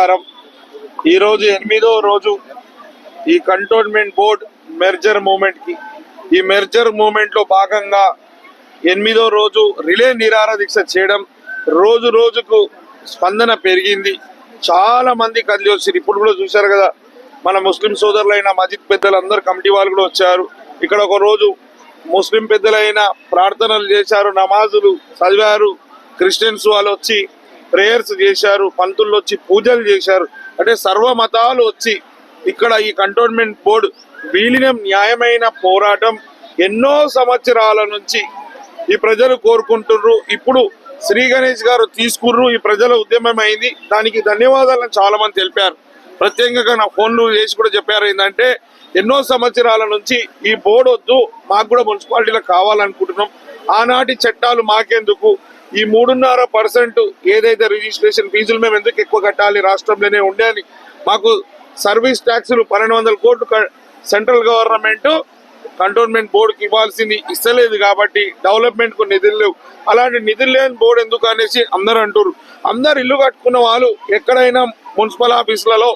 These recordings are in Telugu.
నమస్కారం. ఈరోజు ఎనిమిదో రోజు ఈ కంటోన్మెంట్ బోర్డ్ మెర్జర్ మూమెంట్కి ఈ మెర్జర్ మూమెంట్లో భాగంగా ఎనిమిదో రోజు రిలే నిరార దీక్ష చేయడం రోజు రోజుకు స్పందన పెరిగింది. చాలా మంది కదిలి వచ్చారు. ఇప్పుడు కూడా చూశారు కదా మన ముస్లిం సోదరులైన మజిద్ పెద్దలందరూ కమిటీ వాళ్ళు కూడా వచ్చారు. ఇక్కడ ఒక రోజు ముస్లిం పెద్దలైన ప్రార్థనలు చేశారు నమాజులు చదివారు క్రిస్టియన్స్ వాళ్ళు వచ్చి ప్రేయర్స్ చేశారు పంతులు వచ్చి పూజలు చేశారు. అంటే సర్వ మతాలు వచ్చి ఇక్కడ ఈ కంటోన్మెంట్ బోర్డు వీలినం న్యాయమైన పోరాటం ఎన్నో సంవత్సరాల నుంచి ఈ ప్రజలు కోరుకుంటున్నారు ఇప్పుడు శ్రీ గణేష్ గారు తీసుకుర్రు ఈ ప్రజల ఉద్యమం అయింది దానికి ధన్యవాదాలను చాలా మంది తెలిపారు. ప్రత్యేకంగా నా ఫోన్లు చేసి కూడా చెప్పారు ఏంటంటే ఎన్నో సంవత్సరాల నుంచి ఈ బోర్డు వద్దు మాకు కూడా మున్సిపాలిటీలో కావాలనుకుంటున్నాం. ఆనాటి చట్టాలు మాకెందుకు? ఈ మూడున్నర పర్సెంట్ ఏదైతే రిజిస్ట్రేషన్ ఫీజులు మేము ఎందుకు ఎక్కువ కట్టాలి రాష్ట్రంలోనే ఉండే అని మాకు సర్వీస్ ట్యాక్సులు పన్నెండు వందల కోట్లు క- సెంట్రల్ గవర్నమెంట్ కంటోన్మెంట్ బోర్డుకి ఇవ్వాల్సింది ఇస్తలేదు కాబట్టి డెవలప్మెంట్కు నిధులు లేవు. అలాంటి నిధులు లేని బోర్డు ఎందుకు అనేసి అందరు అంటారు అందరు ఇల్లు కట్టుకున్న వాళ్ళు ఎక్కడైనా మున్సిపల్ ఆఫీసులలో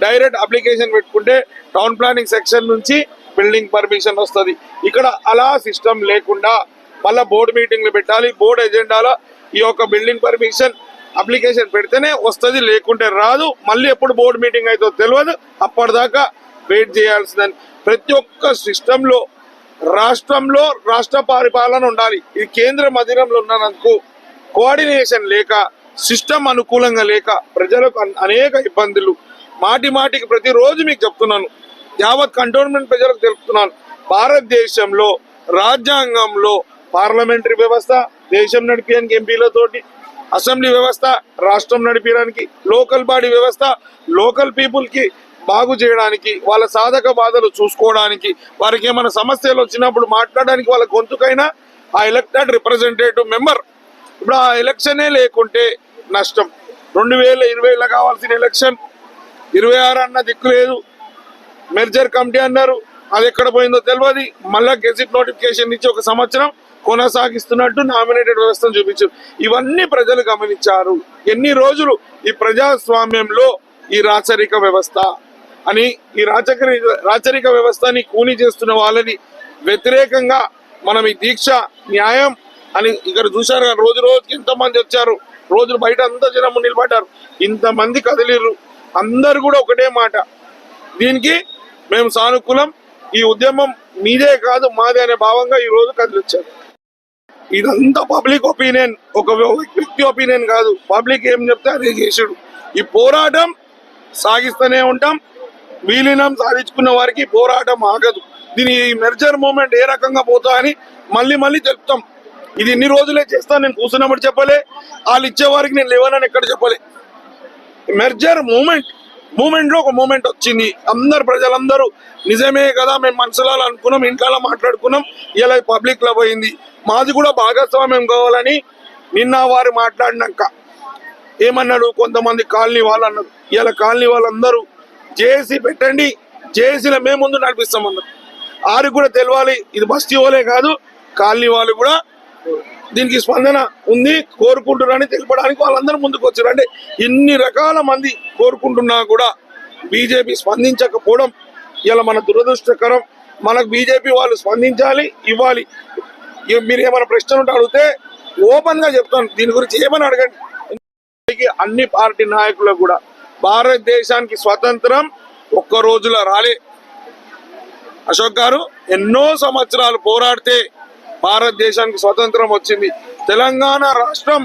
డైరెక్ట్ అప్లికేషన్ పెట్టుకుంటే టౌన్ ప్లానింగ్ సెక్షన్ నుంచి బిల్డింగ్ పర్మిషన్ వస్తుంది. ఇక్కడ అలా సిస్టమ్ లేకుండా మళ్ళా బోర్డు మీటింగ్లు పెట్టాలి బోర్డు ఎజెండాలో ఈ యొక్క బిల్డింగ్ పర్మిషన్ అప్లికేషన్ పెడితేనే వస్తుంది లేకుంటే రాదు. మళ్ళీ ఎప్పుడు బోర్డు మీటింగ్ అయితే తెలియదు అప్పటిదాకా వెయిట్ చేయాల్సిందని. ప్రతి ఒక్క సిస్టంలో రాష్ట్రంలో రాష్ట్ర పరిపాలన ఉండాలి. ఇది కేంద్రం అధీనంలో ఉన్నందుకు కోఆర్డినేషన్ లేక సిస్టమ్ అనుకూలంగా లేక ప్రజలకు అనేక ఇబ్బందులు. మాటి మాటికి ప్రతిరోజు మీకు చెప్తున్నాను. యావత్ కంటోన్మెంట్ ప్రజలకు తెలుపుతున్నాను. భారతదేశంలో రాజ్యాంగంలో పార్లమెంటరీ వ్యవస్థ దేశం నడిపించడానికి ఎంపీలతోటి అసెంబ్లీ వ్యవస్థ రాష్ట్రం నడిపించడానికి లోకల్ బాడీ వ్యవస్థ లోకల్ పీపుల్కి బాగు చేయడానికి వాళ్ళ సాధక బాధలు చూసుకోవడానికి వారికి ఏమైనా సమస్యలు వచ్చినప్పుడు మాట్లాడడానికి వాళ్ళ గొంతుకైనా ఆ ఎలక్టెడ్ రిప్రజెంటేటివ్ మెంబర్. ఇప్పుడు ఆ ఎలక్షనే లేకుంటే నష్టం. రెండు వేల ఇరవైలో కావాల్సిన ఎలక్షన్. ఇరవై ఆరు అన్న దిక్కు లేదు. మెర్జర్ కమిటీ అన్నారు. అది ఎక్కడ పోయిందో తెలియదు మళ్ళా గెజిట్ నోటిఫికేషన్ ఇచ్చి ఒక సంవత్సరం కొనసాగిస్తున్నట్టు నామినేటెడ్ వ్యవస్థను చూపించారు ఇవన్నీ ప్రజలు గమనించారు. ఎన్ని రోజులు ఈ ప్రజాస్వామ్యంలో ఈ రాచరిక వ్యవస్థ అని ఈ రాచకరి రాచరిక వ్యవస్థని కూని చేస్తున్న వాళ్ళని వ్యతిరేకంగా మనం ఈ దీక్ష న్యాయం అని ఇక్కడ చూశారు రోజు రోజుకి ఇంతమంది వచ్చారు? రోజులు బయట అంతా జనం నిలబడ్డారు. ఇంతమంది కదిలిర్రు. అందరు కూడా ఒకటే మాట. దీనికి మేము సానుకూలం. ఈ ఉద్యమం మీదే కాదు మాదే అనే భావంగా ఈ రోజు కదిలిచ్చారు. ఇదంతా పబ్లిక్ ఒపీనియన్. ఒక వ్యక్తి ఒపీనియన్ కాదు. పబ్లిక్ ఏం చెప్తే అదే చేసాడు. ఈ పోరాటం సాగిస్తూనే ఉంటాం. విలీనం సాధించుకున్న వారికి పోరాటం ఆగదు. దీని ఈ మెర్జర్ మూమెంట్ ఏ రకంగా పోతా అని మళ్ళీ మళ్ళీ తెలుపుతాం ఇది ఇన్ని రోజులే చేస్తాను నేను కూర్చున్నప్పుడు చెప్పలే. వాళ్ళు ఇచ్చే వారికి నేను లేవనని ఎక్కడ చెప్పలే. మెర్జర్ మూమెంట్ మూమెంట్లో ఒక మూమెంట్ వచ్చింది. అందరు ప్రజలందరూ నిజమే కదా మేము మనసులో అనుకున్నాం ఇంట్లో మాట్లాడుకున్నాం ఇలా పబ్లిక్లో పోయింది. మాది కూడా భాగస్వామ్యం కావాలని నిన్న వారు మాట్లాడినాక ఏమన్నాడు? కొంతమంది కాలనీ వాళ్ళు అన్నారు. ఇలా కాలనీ వాళ్ళందరూ జేసీ పెట్టండి జేసీలో మేము ముందు నడిపిస్తామన్నారు. ఆరు కూడా తెలియాలి ఇది బస్తీ వాళ్ళే కాదు కాలనీ వాళ్ళు కూడా దీనికి స్పందన ఉంది. కోరుకుంటున్నారని తెలపడానికి వాళ్ళందరూ ముందుకు వచ్చారు. అంటే ఇన్ని రకాల మంది కోరుకుంటున్నా కూడా బీజేపీ స్పందించకపోవడం ఇలా మన దురదృష్టకరం. మనకు బీజేపీ వాళ్ళు స్పందించాలి ఇవ్వాలి. మీరు ఏమైనా ప్రశ్నలు ఉంటే అడిగితే ఓపెన్గా చెప్తాను. దీని గురించి ఏమని అడగండి. అన్ని పార్టీ నాయకులకు కూడా భారతదేశానికి స్వతంత్రం ఒక్క రోజులో రాలే. అశోక్ గారు ఎన్నో సంవత్సరాలు పోరాడితే భారతదేశానికి స్వతంత్రం వచ్చింది. తెలంగాణ రాష్ట్రం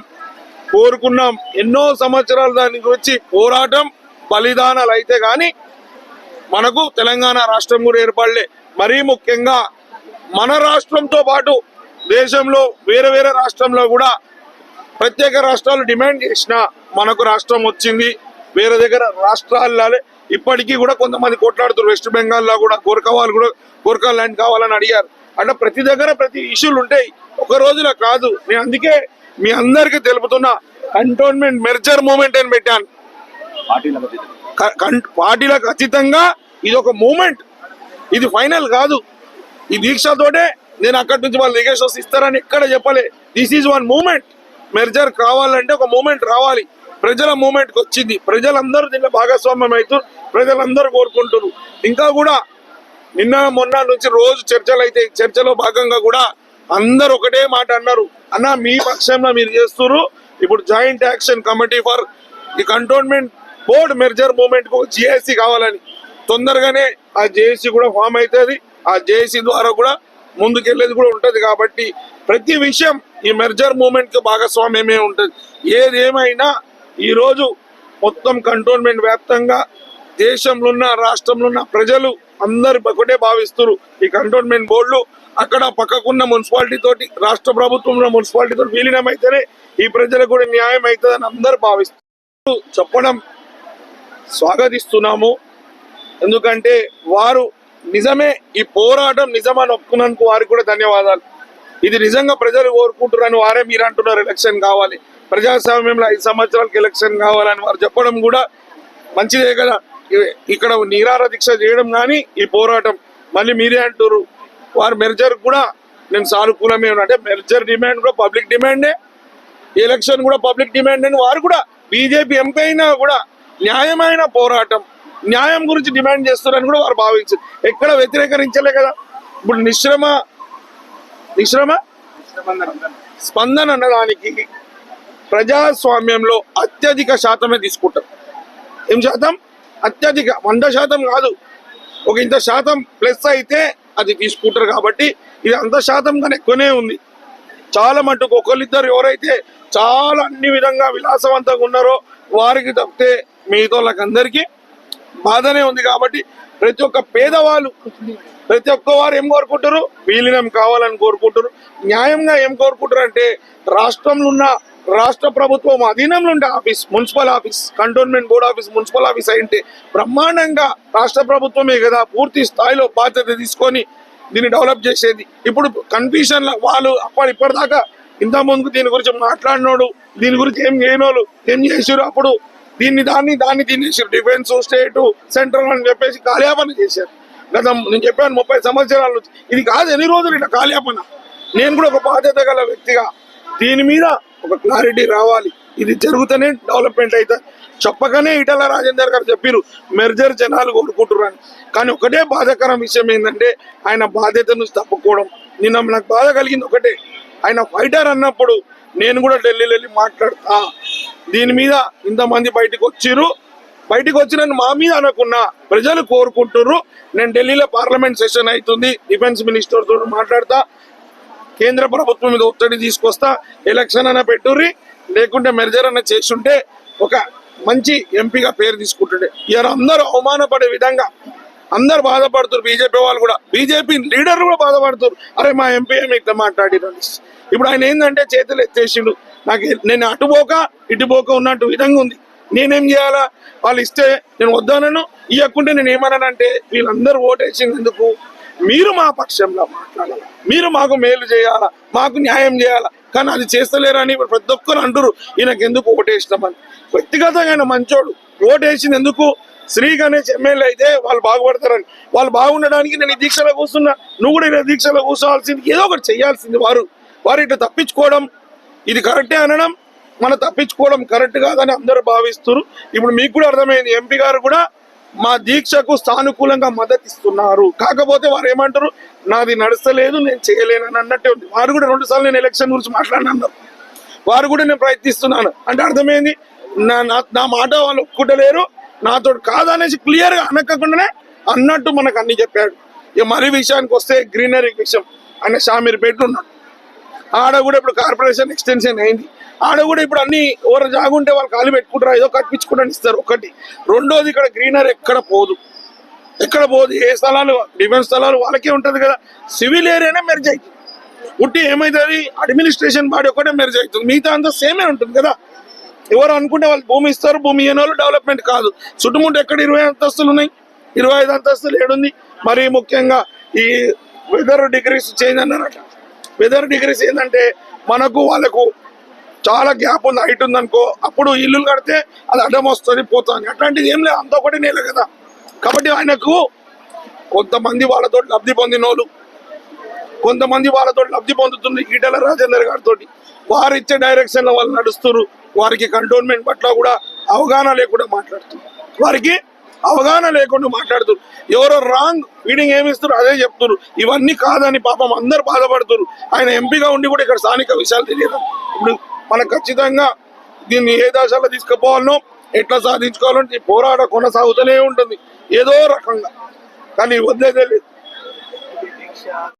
కోరుకున్నాం. ఎన్నో సంవత్సరాలు దాని గురించి పోరాటం బలిదానాలు అయితే గాని మనకు తెలంగాణ రాష్ట్రం కూడా ఏర్పడలే. మరీ ముఖ్యంగా మన రాష్ట్రంతో పాటు దేశంలో వేరే వేరే రాష్ట్రంలో కూడా ప్రత్యేక రాష్ట్రాలు డిమాండ్ చేసిన మనకు రాష్ట్రం వచ్చింది. వేరే దగ్గర రాష్ట్రాల్లో ఇప్పటికీ కూడా కొంతమంది కొట్లాడుతారు వెస్ట్ బెంగాల్లో కూడా గోర్ఖా వాళ్ళు కూడా గోర్ఖా ల్యాండ్ కావాలని అడిగారు. అంటే ప్రతి దగ్గర ప్రతి ఇష్యూలు ఉంటాయి. ఒక రోజులో కాదు. నేను అందుకే మీ అందరికీ తెలుపుతున్నా కంటోన్మెంట్ మెర్జర్ మూమెంట్ అని పెట్టాను. పార్టీలకు అతీతంగా ఇది ఒక మూమెంట్ ఇది ఫైనల్ కాదు. ఈ దీక్షతోటే నేను అక్కడి నుంచి వాళ్ళు వస్తే ఇస్తారని ఎక్కడ చెప్పలే. This is one movement merger కావాలంటే ఒక మూమెంట్ రావాలి. ప్రజల మూమెంట్కి వచ్చింది ప్రజలందరూ దీంట్లో భాగస్వామ్యం అవుతారు ప్రజలందరూ కోరుకుంటారు. ఇంకా కూడా నిన్న మొన్న నుంచి రోజు చర్చలు అయితే చర్చలో భాగంగా కూడా అందరు ఒకటే మాట అన్నారు. అన్న మీ పక్షంలో మీరు చేస్తున్నారు ఇప్పుడు జాయింట్ యాక్షన్ కమిటీ ఫర్ ఈ కంటోన్మెంట్ బోర్డ్ మెర్జర్ మూమెంట్కు జిఎస్సి కావాలని. తొందరగానే ఆ జేఏసీ కూడా ఫామ్ అవుతుంది. ఆ జేఏసీ ద్వారా కూడా ముందుకెళ్ళేది కూడా ఉంటది కాబట్టి ప్రతి విషయం ఈ మెర్జర్ మూమెంట్కి భాగస్వామ్యమే ఉంటది. ఏది ఏమైనా ఈ రోజు మొత్తం కంటోన్మెంట్ వ్యాప్తంగా దేశంలో ఉన్న రాష్ట్రంలో ఉన్న ప్రజలు అందరు ఒకటే భావిస్తున్నారు. ఈ కంటోన్మెంట్ బోర్డులు అక్కడ పక్కకున్న మున్సిపాలిటీ తోటి రాష్ట్ర ప్రభుత్వం మున్సిపాలిటీతో మున్సిపాలిటీ తోటి విలీనం అయితేనే ఈ ప్రజలకు కూడా న్యాయం అవుతుందని అందరు భావిస్తున్నారు. చెప్పడం స్వాగతిస్తున్నాము. ఎందుకంటే వారు నిజమే ఈ పోరాటం నిజమని ఒప్పుకున్నందుకు వారికి కూడా ధన్యవాదాలు. ఇది నిజంగా ప్రజలు కోరుకుంటున్నారని వారే మీరు అంటున్నారు ఎలక్షన్ కావాలి. ప్రజాస్వామ్యంలో ఐదు సంవత్సరాలకు ఎలక్షన్ కావాలని వారు చెప్పడం కూడా మంచిదే కదా. ఇక్కడ నిరార దీక్ష చేయడం కానీ ఈ పోరాటం. మళ్ళీ మీరే అంటారు వారు మెర్జర్ కూడా నేను సానుకూలమే అంటే మెర్జర్ డిమాండ్ కూడా పబ్లిక్ డిమాండే ఎలక్షన్ కూడా పబ్లిక్ డిమాండ్ అని వారు కూడా బీజేపీ ఎంపీ అయినా కూడా న్యాయమైన పోరాటం. న్యాయం గురించి డిమాండ్ చేస్తున్నారని కూడా వారు భావించారు ఎక్కడ వ్యతిరేకరించలే కదా. ఇప్పుడు నిశ్రమ నిశ్రమ? స్పందన అన్నదానికి ప్రజాస్వామ్యంలో అత్యధిక శాతమే తీసుకుంటారు. ఏం శాతం? అత్యధిక వంద శాతం కాదు. ఒక ఇంత శాతం ప్లస్ అయితే అది తీసుకుంటారు కాబట్టి ఇది అంత శాతం కన్నా ఎక్కువనే ఉంది. చాలా మటుకు ఒకళ్ళిద్దరు ఎవరైతే చాలా అన్ని విధంగా విలాసవంతంగా ఉన్నారో వారికి తప్పితే మిగతా వాళ్ళకందరికీ బాధనే ఉంది కాబట్టి ప్రతి ఒక్క పేదవాళ్ళు ప్రతి ఒక్క వారు ఏం కోరుకుంటారు విలీనం కావాలని కోరుకుంటారు న్యాయంగా ఏం కోరుకుంటారు అంటే రాష్ట్రంలో ఉన్న రాష్ట్ర ప్రభుత్వం అధీనంలో ఉండే office municipal office cantonment board office municipal office అయింటే బ్రహ్మాండంగా రాష్ట్ర ప్రభుత్వమే కదా పూర్తి స్థాయిలో బాధ్యత తీసుకొని దీన్ని డెవలప్ చేసేది. ఇప్పుడు కన్ఫ్యూజన్ వాళ్ళు అప్పటి ఇప్పటిదాకా ఇంత ముందుకు దీని గురించి మాట్లాడినోడు దీని గురించి ఏం చేయనోళ్ళు ఏం చేసారు అప్పుడు? దీన్ని దాన్ని దాన్ని తినేసారు. డిఫెన్స్ స్టేట్ సెంట్రల్ అని చెప్పేసి కాలయాపన చేశారు. గత నేను చెప్పాను ముప్పై సంవత్సరాలు ఇది కాదు ఎన్ని రోజులు ఇట్లా కాలయాపన? నేను కూడా ఒక బాధ్యత గల వ్యక్తిగా దీని మీద ఒక క్లారిటీ రావాలి. ఇది జరుగుతూనే డెవలప్మెంట్ అయితే. చెప్పకనే ఇటల రాజేందర్ గారు చెప్పారు మెర్జర్ జనాలు కోరుకుంటున్నారు కానీ ఒకటే బాధాకరం విషయం ఏంటంటే ఆయన బాధ్యత నుంచి తప్పుకోవడం. నిన్న నాకు బాధ కలిగింది ఒకటే. ఆయన ఫైటర్ అన్నప్పుడు నేను కూడా ఢిల్లీలో వెళ్ళి మాట్లాడతా. దీని మీద ఇంతమంది బయటకు వచ్చిర్రు. బయటకు వచ్చిన మా మీద అనుకున్న ప్రజలు కోరుకుంటుర్రు. నేను ఢిల్లీలో పార్లమెంట్ సెషన్ అవుతుంది. డిఫెన్స్ మినిస్టర్ తోటి మాట్లాడతా. కేంద్ర ప్రభుత్వం మీద ఒత్తిడి తీసుకొస్తా. ఎలక్షన్ అన్న పెట్టుర్రి. లేకుంటే మెర్జర్ అన్న చేస్తుంటే ఒక మంచి ఎంపీగా పేరు తీసుకుంటుండే. ఇవాళ అందరూ అవమానపడే విధంగా అందరు బాధపడుతారు బీజేపీ వాళ్ళు కూడా. బీజేపీ లీడర్ కూడా బాధపడుతారు అరే మా ఎంపీ ఏమి ఇట్లా మాట్లాడినాడు ఇప్పుడు ఆయన ఏంటంటే చేతులు ఎత్తేసిండు. నాకు నేను అటుపోక ఇటుపోక ఉన్నట్టు విధంగా ఉంది. నేనేం చేయాలా? వాళ్ళు ఇస్తే నేను వద్దానను ఇవ్వకుంటే నేను ఏమన్నానంటే వీళ్ళందరూ ఓటేసినందుకు ఎందుకు మీరు మా పక్షంలో మాట్లాడాలి? మీరు మాకు మేలు చేయాలా? మాకు న్యాయం చేయాలా? కానీ అది చేస్తలేరని ఇప్పుడు ప్రతి ఒక్కరు అంటారు ఈయనకు ఎందుకు ఓటేసినామని. వ్యక్తిగతంగా ఆయన మంచోడు. ఓటేసినందుకు శ్రీ గణేష్ ఎమ్మెల్యే అయితే వాళ్ళు బాగుపడతారని. వాళ్ళు బాగుండడానికి నేను ఈ దీక్షలో కూర్చున్నా. నువ్వు కూడా ఈ దీక్షలో కూర్చోవాల్సింది. ఏదో ఒకటి చేయాల్సింది వారు. వారు ఇట్లా తప్పించుకోవడం ఇది కరెక్టే అనడం మన తప్పించుకోవడం కరెక్ట్ కాదని అందరూ భావిస్తున్నారు. ఇప్పుడు మీకు కూడా అర్థమైంది. ఎంపీ గారు కూడా మా దీక్షకు సానుకూలంగా మద్దతు ఇస్తున్నారు. కాకపోతే వారు ఏమంటారు? నాది నడుస్తలేదు నేను చేయలేను అని అన్నట్టే ఉంది. వారు కూడా రెండు సార్లు నేను ఎలక్షన్ గురించి మాట్లాడినాను. వారు కూడా నేను ప్రయత్నిస్తున్నాను. అంటే అర్థమైంది? నా నా- నా మాట వాళ్ళు ఒప్పుకుంటలేరు. నాతో కాదనేసి క్లియర్గా అనకుండానే అన్నట్టు మనకు అన్ని చెప్పాడు. ఇక మరి విషయానికి వస్తే గ్రీనరీ విషయం ఆయన షామీర్ ఉన్నాడు. ఆడ కూడా ఇప్పుడు కార్పొరేషన్ ఎక్స్టెన్షన్ అయింది. ఆడ కూడా ఇప్పుడు అన్ని ఎవరు జాగుంటే వాళ్ళు కాలు పెట్టుకుంటారు? ఏదో కట్టించుకుంటాను ఇస్తారు. ఒకటి. రెండోది ఇక్కడ గ్రీనరీ ఎక్కడ పోదు. ఎక్కడ పోదు? ఏ స్థలాలు? డిఫెన్స్ స్థలాలు వాళ్ళకే ఉంటుంది కదా. సివిల్ ఏరియానే మెర్జ్ అవుతుంది ఉట్టి ఏమవుతుంది అడ్మినిస్ట్రేషన్ బాడీ ఒకటే మెర్జ్ అవుతుంది మిగతా అంతా సేమే ఉంటుంది కదా. ఎవరు అనుకుంటే వాళ్ళు భూమి ఇస్తారు భూమి ఇయ్యని వాళ్ళు డెవలప్మెంట్ కాదు. చుట్టుముట్టు ఎక్కడ ఇరవై అంతస్తులు ఉన్నాయి? ఇరవై ఐదు అంతస్తులు ఏడుంది? మరి ముఖ్యంగా ఈ వెదర్ డిగ్రీస్ చేంజ్ అన్నారట. వెదర్ డిగ్రీస్ ఏంటంటే మనకు వాళ్ళకు చాలా గ్యాప్ ఉంది హైట్ ఉంది అనుకో అప్పుడు ఇల్లులు కడితే అది అడ్డం వస్తుంది పోతుంది. అట్లాంటిది ఏం లేదు అంత ఒకటి నేల కదా. కాబట్టి ఆయనకు కొంతమంది వాళ్ళతో లబ్ధి పొందిన వాళ్ళు కొంతమంది వాళ్ళతో లబ్ధి పొందుతుంది ఈటల రాజేందర్ గారితో వారు ఇచ్చే డైరెక్షన్లో వాళ్ళు నడుస్తున్నారు. వారికి కంటోన్మెంట్ పట్ల కూడా అవగాహన లేకుండా మాట్లాడుతున్నారు వారికి అవగాహన లేకుండా మాట్లాడుతున్నారు. ఎవరో రాంగ్ ఫీడింగ్ ఏమిస్తున్నారు అదే చెప్తున్నారు. ఇవన్నీ కాదని పాపం అందరు బాధపడుతున్నారు. ఆయన ఎంపీగా ఉండి కూడా ఇక్కడ స్థానిక విషయాలు తెలియదు. ఇప్పుడు మనకు ఖచ్చితంగా దీన్ని ఏ దశలో తీసుకుపోవాలనో ఎట్లా సాధించుకోవాలంటే పోరాటం పోరాట కొనసాగుతూనే ఉంటుంది. ఏదో రకంగా. కానీ వదిలేదే లేదు.